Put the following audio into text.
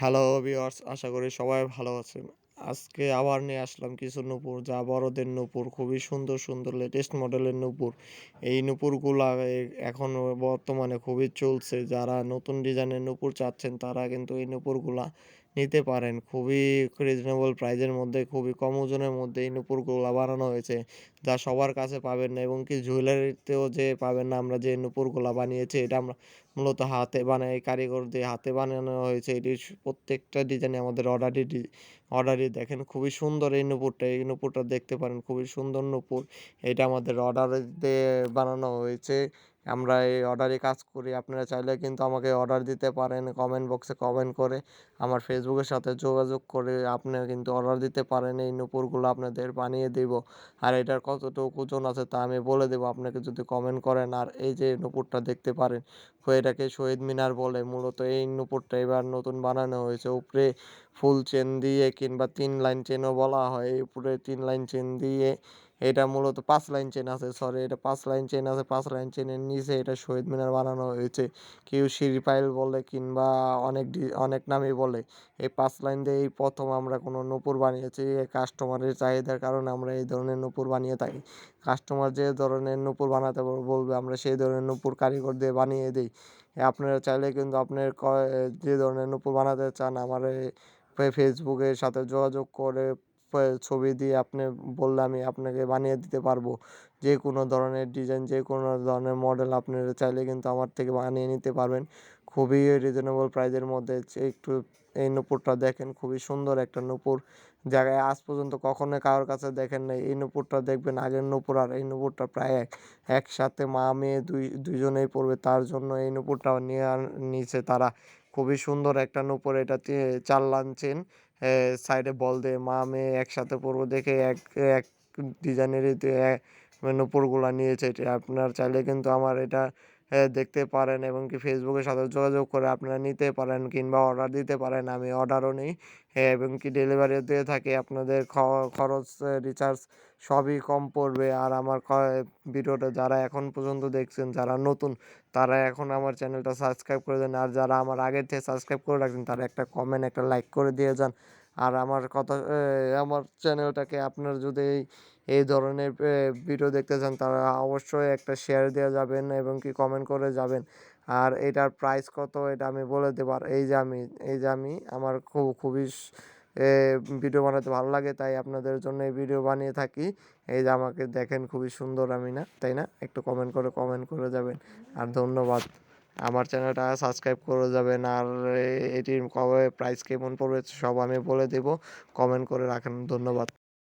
Hello viewers আশা করি সবাই ভালো আছেন। আজকে আবার নিয়ে আসলাম কিছু নূপুর, যা বড়দের নূপুর, খুবই সুন্দর সুন্দর লেটেস্ট মডেলের নূপুর। এই নূপুরগুলা এখন বর্তমানে খুবই চলছে। যারা নতুন ডিজাইনের নূপুর চাচ্ছেন, তারা কিন্তু এই নূপুরগুলা নিতে পারেন। খুবই রিজনেবল প্রাইজের মধ্যে, খুবই কম ওজনের মধ্যে এই নূপুরগুলা বানানো হয়েছে, যা সবার কাছে পাবেন না। এবং কি জুয়েলারিতেও যে পাবেন না আমরা যে নূপুরগুলা বানিয়েছি, এটা আমরা মূলত হাতে বানাই কারিগর দিয়ে হাতে বানানো হয়েছে। এটি প্রত্যেকটা ডিজাইনে আমাদের অর্ডারই অর্ডারই দেখেন, খুবই সুন্দর এই নূপুরটা। এই নূপুরটা দেখতে পারেন, খুবই সুন্দর নূপুর। এটা আমাদের অর্ডার দিয়ে বানানো হয়েছে। আমরা এই অর্ডারে কাজ করি। আপনারা চাইলে কিন্তু আমাকে অর্ডার দিতে পারেন কমেন্ট বক্সে কমেন্ট করে, আমার ফেসবুকের সাথে যোগাযোগ করে আপনারা কিন্তু অর্ডার দিতে পারেন। এই নূপুরগুলো আপনাদের বানিয়ে দেব। আর এটার কতটুকু ওজন আছে তা আমি বলে দেবো। আপনাকে যদি কমেন্ট করেন, আর এই যে নূপুরটা দেখতে পারেন এটাকে শহীদ মিনার বলে। মূলত এই নূপুরটা এবার নতুন বানানো হয়েছে। উপরে ফুল চেন দিয়ে কিংবা তিন লাইন চেনও বলা হয়। এই উপরে তিন লাইন চেন দিয়ে এটা মূলত পাঁচ লাইন চেন আছে সরি এটা পাঁচ লাইন চেন আছে, পাঁচ লাইন চেনের নিচে এটা শহীদ মিনার বানানো হয়েছে। কেউ সিঁড়িপাইল বলে কিংবা অনেক অনেক নামই বলে। এই পাঁচ লাইন দিয়ে এই প্রথম আমরা কোনো নূপুর বানিয়েছি কাস্টমারের চাহিদার কারণে আমরা এই ধরনের নূপুর বানিয়ে থাকি। কাস্টমার যে ধরনের নূপুর বানাতে বলবে, আমরা সেই ধরনের নূপুর কারিগর দিয়ে বানিয়ে দিই। আপনারা চাইলে কিন্তু আপনার যে ধরনের নূপুর বানাতে চান, আমার ফেসবুকের সাথে যোগাযোগ করে ছবি দিয়ে আপনি বললে আমি আপনাকে বানিয়ে দিতে পারব। যে কোনো ধরনের ডিজাইন যে কোনো ধরনের মডেল আপনারা চাইলে কিন্তু আমার থেকে বানিয়ে নিতে পারবেন। খুবই রিজনেবল প্রাইজের মধ্যে একটু এই নূপুরটা দেখেন, খুবই সুন্দর একটা নূপুর। জায়গায় আজ পর্যন্ত কখনোই কারোর কাছে দেখেন নাই। এই নূপুরটা দেখবেন, আগের নূপুর আর এই নূপুরটা প্রায় এক, একসাথে মা, মেয়ে দুই, দুইজনেই পড়বে তার জন্য এই নূপুরটা নিয়ে নিয়েছে তারা। খুবই সুন্দর একটা নূপুর। এটা চার লাইন চেন সাইডে বল দিয়ে মা, মেয়ে একসাথে পরবো দেখে এক এক ডিজাইনেরই নূপুরগুলো নিয়েছে। এটা আপনার চাইলে কিন্তু আমার এটা দেখতে পারেন এবং কি ফেসবুকের সাথে যোগাযোগ করে আপনারা নিতে পারেন কিংবা অর্ডার দিতে পারেন। আমি অর্ডারও নিই। এবং কি ডেলিভারিও দিয়ে থাকি। আপনাদের খরচ রিচার্জ সবই কম পড়বে। আর আমার ভিডিওটা যারা এখন পর্যন্ত দেখছেন, যারা নতুন, তারা এখন আমার চ্যানেলটা সাবস্ক্রাইব করে দেন। আর যারা আমার আগের থেকে সাবস্ক্রাইব করে রাখছেন তারা একটা কমেন্ট একটা লাইক করে দিয়ে যান। আর আমার কথা আমার চ্যানেলটাকে আপনার যদি এই ধরনের ভিডিও দেখতে চান, তারা অবশ্যই একটা শেয়ার দেওয়া যাবেন এবং কি কমেন্ট করে যাবেন। আর এটার প্রাইস কত, এটা আমি বলে দেবো। আর এই যে আমি, এই যে আমি, আমার খুব, খুবই ভিডিও বানাতে ভালো লাগে, তাই আপনাদের জন্য এই ভিডিও বানিয়ে থাকি। এই যে আমাকে দেখেন, খুবই সুন্দর আমি না, তাই না? একটু কমেন্ট করে কমেন্ট করে যাবেন। আর ধন্যবাদ। আমার চ্যানেলটা সাবস্ক্রাইব করে যাবেন। আর এটির কবে প্রাইস কেমন পড়বে, সব আমি বলে দেবো। কমেন্ট করে রাখেন। ধন্যবাদ।